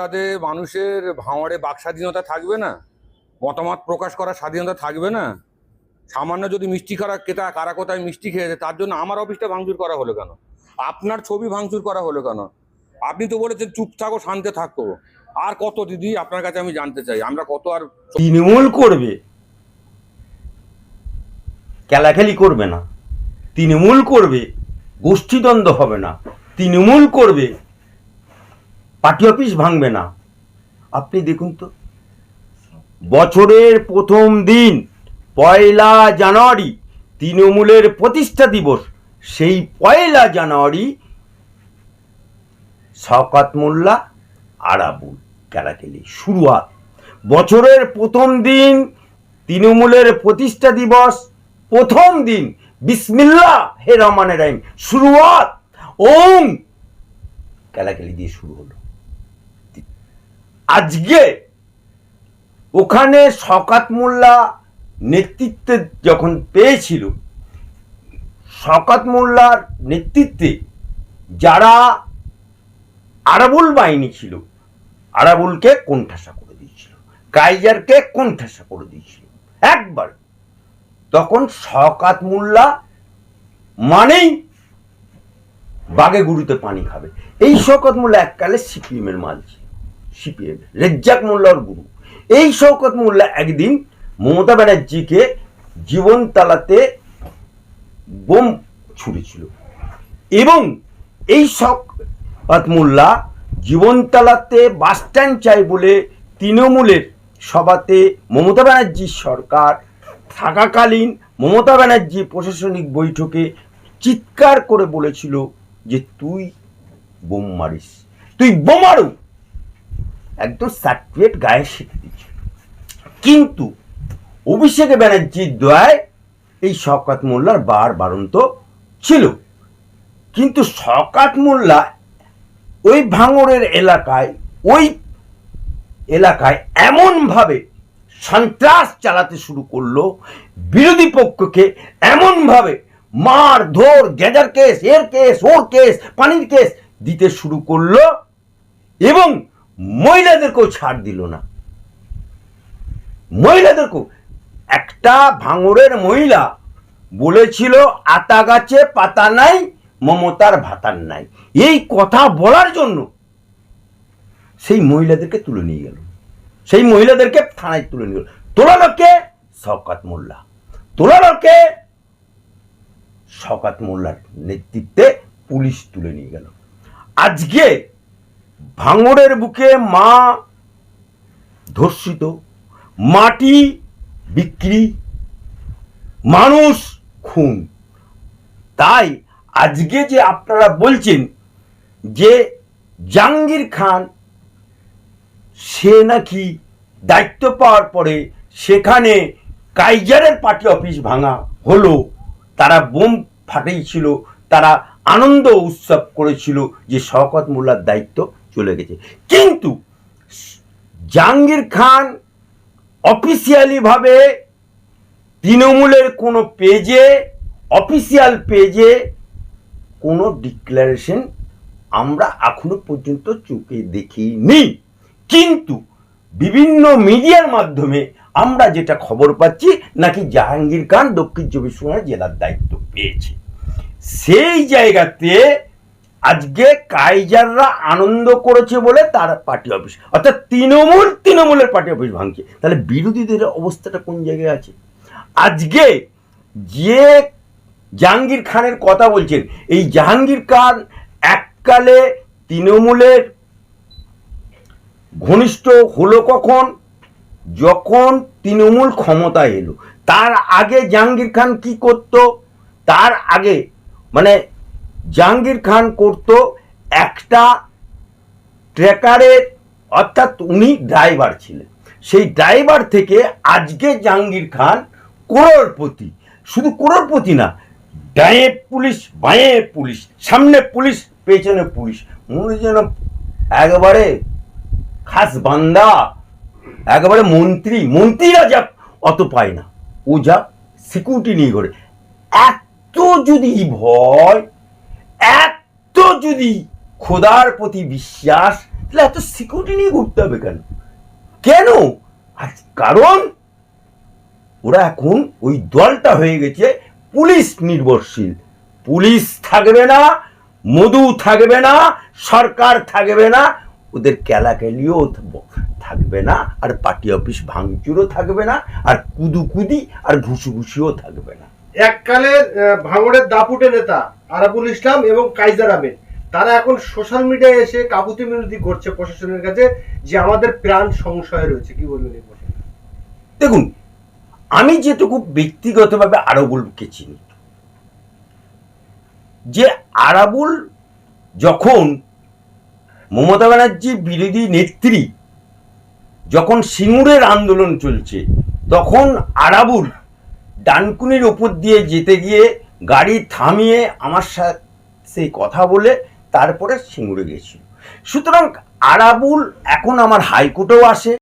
রাতে মানুষের ভাঁড়ে বাক স্বাধীনতা থাকবে না, মতামত প্রকাশ করার স্বাধীনতা থাকবে না, সামান্য যদি মিষ্টি খারা কেতা কারা কোথায় মিষ্টি খেয়েছে, তার জন্য আমার অফিসটা ভাঙচুর করা হলো কেন? আপনার ছবি ভাঙচুর করা হলো কেন? আপনি তো বলেছেন চুপ থাকো, শান্তে থাকো। আর কত দিদি, আপনার কাছে আমি জানতে চাই, আমরা কত আর তৃণমূল করবে? খেলাখেলি করবে না। তৃণমূল করবে, গোষ্ঠীদ্বন্দ্ব হবে না। তৃণমূল করবে পার্টি অফিস ভাঙবে না। আপনি দেখুন তো, বছরের প্রথম দিন, পয়লা জানুয়ারি, তৃণমূলের প্রতিষ্ঠা দিবস, সেই পয়লা জানুয়ারি শওকাত মোল্লা, আরাবুল খেলাখেলি শুরুয়াত। বছরের প্রথম দিন, তৃণমূলের প্রতিষ্ঠা দিবস, প্রথম দিন, বিসমিল্লা হে রহমানের রাহিম, শুরুয়াত। ওম! খেলাখেলি দিয়ে শুরু হলো। আজকে ওখানে শকাত মোল্লা নেতৃত্বে যখন পেয়েছিল, শকাত মোল্লার নেতৃত্বে যারা আরাবুল বাহিনী ছিল, আরাবুলকে কোণঠাসা করে দিয়েছিল কাইজারকে কোণঠাসা করে দিয়েছিল। একবার তখন শকাত মোল্লা মানেই বাগে গুরুতে পানি খাবে। এই শওকত মোল্লা এককালে সিপিএমের মাল ছিল। সিপিএম রেজ্জাক মোল্লার গুরু। এই শওকত মোল্লা একদিন মমতা ব্যানার্জিকে জীবন তালাতে বোম ছুড়েছিল। এবং এই শওকত মোল্লা জীবনতলাতে বাস স্ট্যান্ড চাই বলে তৃণমূলের সভাতে মমতা ব্যানার্জির সরকার, থাকাকালীন মমতা ব্যানার্জি প্রশাসনিক বৈঠকে চিৎকার করে বলেছিল যে, তুই বোম মারিস, তুই বোমারু একদম সার্টিফিকেট গায়ে শিখে দিচ্ছে। কিন্তু অভিষেক ব্যানার্জির দয়ায় এই শওকাত মোল্লার বার বারন্ত ছিল। কিন্তু শওকাত মোল্লা ওই ভাঙড়ের এলাকায়, ওই এলাকায় এমনভাবে সন্ত্রাস চালাতে শুরু করল, বিরোধী পক্ষকে এমনভাবে মার ধর গেজার কেস, এর কেস, ওর কেস, পানির কেস দিতে শুরু করল এবং মহিলাদেরকেও ছাড় দিল না। মহিলাদেরকেও। একটা ভাঙড়ের মহিলা বলেছিল, আতা গাছে পাতা নাই, মমতার ভাতার নাই। এই কথা বলার জন্য সেই মহিলাদেরকে তুলে নিয়ে গেল। সেই মহিলাদেরকে থানায় তুলে নিয়ে গেল। তোলালো কে শওকাত মোল্লা। তোলালো কে শওকাত মোল্লার নেতৃত্বে পুলিশ তুলে নিয়ে গেল। আজকে ভাঙড়ের বুকে মা ধর্ষিত, মাটি বিক্রি, মানুষ খুন। তাই আজকে যে আপনারা বলছেন যে জাহাঙ্গীর খান, সে নাকি দায়িত্ব পাওয়ার পরে সেখানে কাইজারের পার্টি অফিস ভাঙা হলো, তারা বোম ফাটিয়েছিল তারা আনন্দ উৎসব করেছিল যে শওকত মোল্লার দায়িত্ব চলে গেছে। কিন্তু জাহাঙ্গীর খান অফিসিয়ালিভাবে তৃণমূলের কোনো পেজে অফিসিয়াল পেজে কোনো ডিক্লারেশন আমরা এখনও পর্যন্ত চোখে দেখিনি। কিন্তু বিভিন্ন মিডিয়ার মাধ্যমে আমরা যেটা খবর পাচ্ছি, নাকি জাহাঙ্গীর খান দক্ষিণ চব্বিশ পরগনা জেলার দায়িত্ব পেয়েছে। সেই জায়গাতে আজকে কাইজাররা আনন্দ করেছে বলে তার পার্টি অফিস। অর্থাৎ তৃণমূল তৃণমূলের পার্টি অফিস ভাঙছে। তাহলে বিরোধীদের অবস্থাটা কোন জায়গায় আছে? আজকে যে জাহাঙ্গীর খানের কথা বলছেন, এই জাহাঙ্গীর খান এককালে তৃণমূলের ঘনিষ্ঠ হলো কখন? যখন তৃণমূল ক্ষমতায় এলো। তার আগে জাহাঙ্গীর খান কি করত? তার আগে মানে জাহাঙ্গীর খান করত একটা ট্রেকারের অর্থাৎ উনি ড্রাইভার ছিলেন। সেই ড্রাইভার থেকে আজকে জাহাঙ্গীর খান করোড়পতি শুধু করোড়পতি না ডায়ে পুলিশ, বাঁয়ে পুলিশ, সামনে পুলিশ, পেছনে পুলিশ। মনে যেন একবারে খাস বান্দা, একেবারে মন্ত্রী, মন্ত্রীরা যা অত পায় না। ও যা সিকিউরিটি নিয়ে করে এত যদি ভয় এত যদি খোদার প্রতি বিশ্বাস তাহলে এত সিকিউরিটি নিয়ে ঘুরতে হবে কেন? কেন? আজ কারণ ওরা এখন ওই দলটা হয়ে গেছে পুলিশ নির্ভরশীল। পুলিশ থাকবে না মধু থাকবে না সরকার থাকবে না ওদের ক্যালাক্যালিও থাকবে না আর পার্টি অফিস ভাঙচুরও থাকবে না আর কুদুকুদি আর ঘুষুঘুষিও থাকবে না। এককালের আহ, ভাঙড়ের দাপুটে নেতা আরাবুল ইসলাম এবং কাইজার আহমেদ। তারা এখন সোশ্যাল মিডিয়ায় এসে কাকুতি মিনতি করছে প্রশাসনের কাছে যে আমাদের প্রাণ সংশয় রয়েছে। কি বলবেন দেখুন, আমি যেটুকু ব্যক্তিগতভাবে আরবুলকে চিনি, যে আরাবুল যখন মমতা ব্যানার্জির বিরোধী নেত্রী যখন সিঙ্গুরের আন্দোলন চলছে, তখন আরাবুল ডানকুনির ওপর দিয়ে যেতে গিয়ে গাড়ি থামিয়ে আমার সাথে সেই কথা বলে তারপরে সিঙ্গুরে গেছিল। সুতরাং আরাবুল এখন আমার হাইকোর্টেও আসে।